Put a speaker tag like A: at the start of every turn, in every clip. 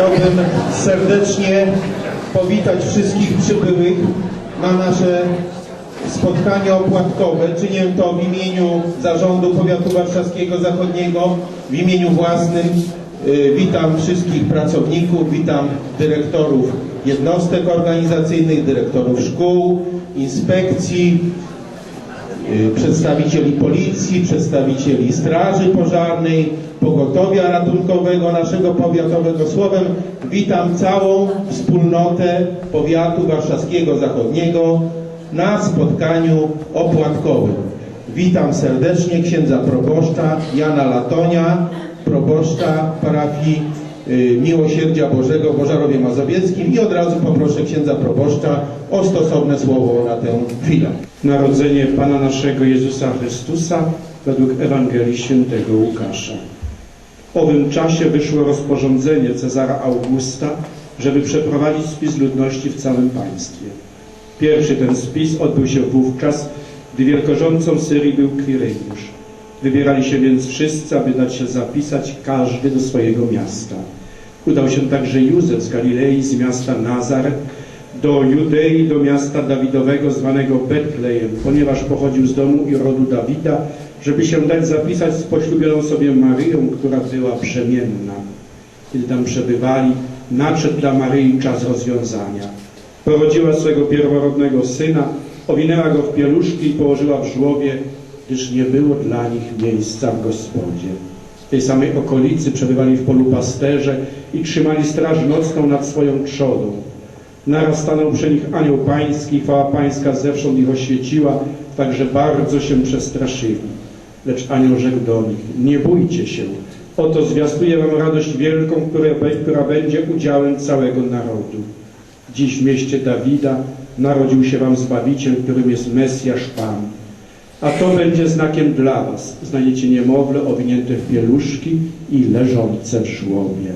A: Chciałbym serdecznie powitać wszystkich przybyłych na nasze spotkanie opłatkowe. Czynię to w imieniu Zarządu Powiatu Warszawskiego Zachodniego, w imieniu własnym. Y, Witam wszystkich pracowników, witam dyrektorów jednostek organizacyjnych, dyrektorów szkół, inspekcji, przedstawicieli policji, przedstawicieli straży pożarnej, pogotowia ratunkowego naszego powiatowego. Słowem witam całą wspólnotę powiatu warszawskiego zachodniego na spotkaniu opłatkowym. Witam serdecznie księdza proboszcza Jana Latonia, proboszcza parafii y, Miłosierdzia Bożego w Bożarowie Mazowieckim i od razu poproszę księdza proboszcza o stosowne słowo na tę chwilę.
B: Narodzenie Pana naszego Jezusa Chrystusa według Ewangelii Świętego Łukasza. W owym czasie wyszło rozporządzenie Cezara Augusta, żeby przeprowadzić spis ludności w całym państwie. Pierwszy ten spis odbył się wówczas, gdy wielkorządcą Syrii był Kwireniusz. Wybierali się więc wszyscy, aby dać się zapisać każdy do swojego miasta. Udał się także Józef z Galilei, z miasta Nazaret, do Judei, do miasta Dawidowego zwanego Betlejem, ponieważ pochodził z domu i rodu Dawida, żeby się dać zapisać z poślubioną sobie Maryją, która była przemienna. Kiedy tam przebywali, nadszedł dla Maryi czas rozwiązania. Porodziła swego pierworodnego syna, owinęła go w pieluszki i położyła w żłobie, gdyż nie było dla nich miejsca w gospodzie. W tej samej okolicy przebywali w polu pasterze i trzymali straż nocną nad swoją trzodą. Naraz stanął przy nich anioł pański, chwała pańska zewsząd ich oświeciła, także bardzo się przestraszyli. Lecz anioł rzekł do nich, nie bójcie się, oto zwiastuję wam radość wielką, która, będzie udziałem całego narodu. Dziś w mieście Dawida narodził się wam Zbawiciel, którym jest Mesjasz Pan. A to będzie znakiem dla was. Znajdziecie niemowlę owinięte w pieluszki i leżące w żłobie.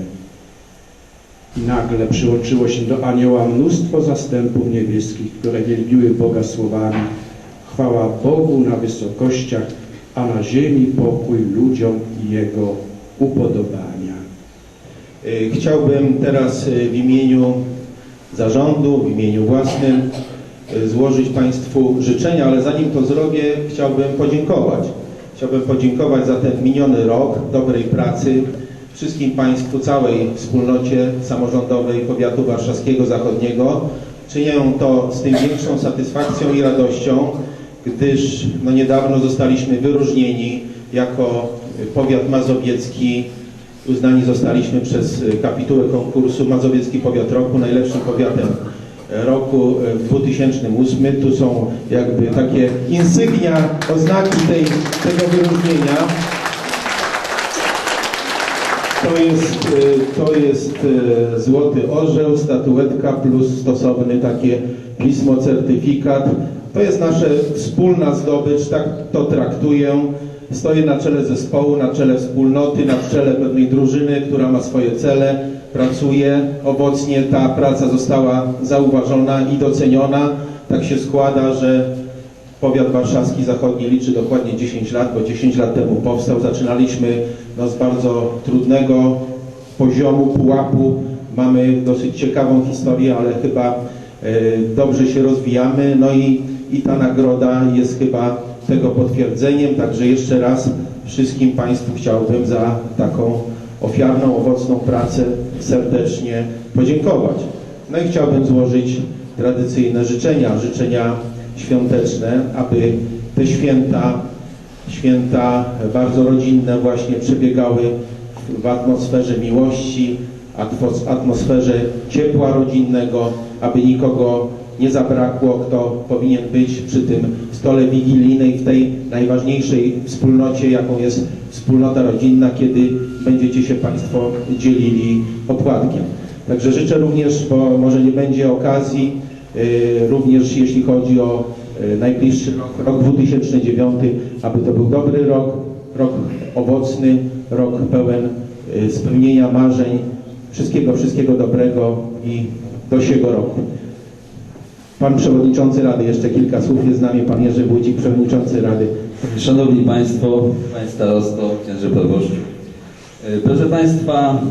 B: I nagle przyłączyło się do anioła mnóstwo zastępów niebieskich, które wielbiły Boga słowami Chwała Bogu na wysokościach, a na ziemi pokój ludziom i Jego upodobania.
A: Y, Chciałbym teraz y, w imieniu zarządu, w imieniu własnym złożyć Państwu życzenia, ale zanim to zrobię, chciałbym podziękować. Chciałbym podziękować za ten miniony rok dobrej pracy wszystkim Państwu, całej wspólnocie samorządowej powiatu warszawskiego zachodniego. Czynię to z tym większą satysfakcją i radością, gdyż no niedawno zostaliśmy wyróżnieni jako powiat mazowiecki Uznani zostaliśmy przez kapitułę konkursu Mazowiecki Powiat Roku najlepszym powiatem e, roku e, w 2008. Tu są jakby takie insygnia, oznaki tej, tego wyróżnienia. To jest, y, to jest y, złoty orzeł, statuetka plus stosowny takie pismo, certyfikat. To jest nasza wspólna zdobycz, tak to traktuję. Stoję na czele zespołu, na czele wspólnoty, na czele pewnej drużyny, która ma swoje cele, pracuje. Owocnie ta praca została zauważona i doceniona. Tak się składa, że Powiat Warszawski Zachodni liczy dokładnie 10 lat, bo 10 lat temu powstał. Zaczynaliśmy no, z bardzo trudnego poziomu, pułapu. Mamy dosyć ciekawą historię, ale chyba e, dobrze się rozwijamy. No i, i ta nagroda jest chyba tego potwierdzeniem. Także jeszcze raz wszystkim Państwu chciałbym za taką ofiarną, owocną pracę serdecznie podziękować. No i chciałbym złożyć tradycyjne życzenia, życzenia świąteczne, aby te święta, święta bardzo rodzinne właśnie przebiegały w atmosferze miłości, atmos- atmosferze ciepła rodzinnego, aby nikogo nie zabrakło, kto powinien być przy tym stole wigilijnej w tej najważniejszej wspólnocie, jaką jest wspólnota rodzinna, kiedy będziecie się Państwo dzielili opłatkiem. Także życzę również, bo może nie będzie okazji, y, również jeśli chodzi o y, najbliższy rok, rok 2009, aby to był dobry rok, rok owocny, rok pełen y, spełnienia marzeń, wszystkiego, wszystkiego dobrego i do siego roku. Pan Przewodniczący Rady, jeszcze kilka słów, jest z nami Pan Jerzy Wójcik, Przewodniczący Rady.
C: Szanowni Państwo, Panie Starosto, Księże Proboszczu. E, Proszę Państwa,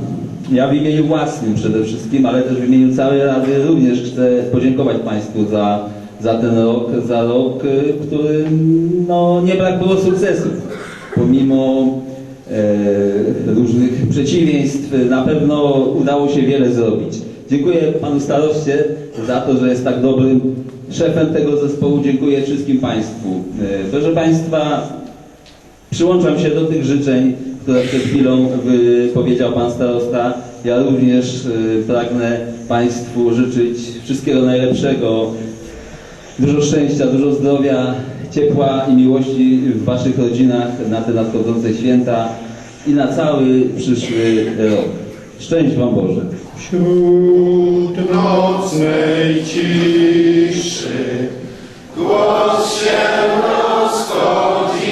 C: Ja w imieniu własnym przede wszystkim, ale też w imieniu całej Rady również chcę podziękować Państwu za, za ten rok, za rok, y, w którym no, nie brak było sukcesów. Pomimo e, różnych przeciwieństw na pewno udało się wiele zrobić. Dziękuję Panu Staroście za to, że jest tak dobrym szefem tego zespołu. Dziękuję wszystkim Państwu. E, proszę Państwa, Przyłączam się do tych życzeń, które przed chwilą powiedział Pan Starosta. Ja również y, pragnę Państwu życzyć wszystkiego najlepszego, dużo szczęścia, dużo zdrowia, ciepła i miłości w Waszych rodzinach na te nadchodzące święta i na cały przyszły rok. Szczęść Wam Boże.
B: Wśród nocnej ciszy głos się rozchodzi.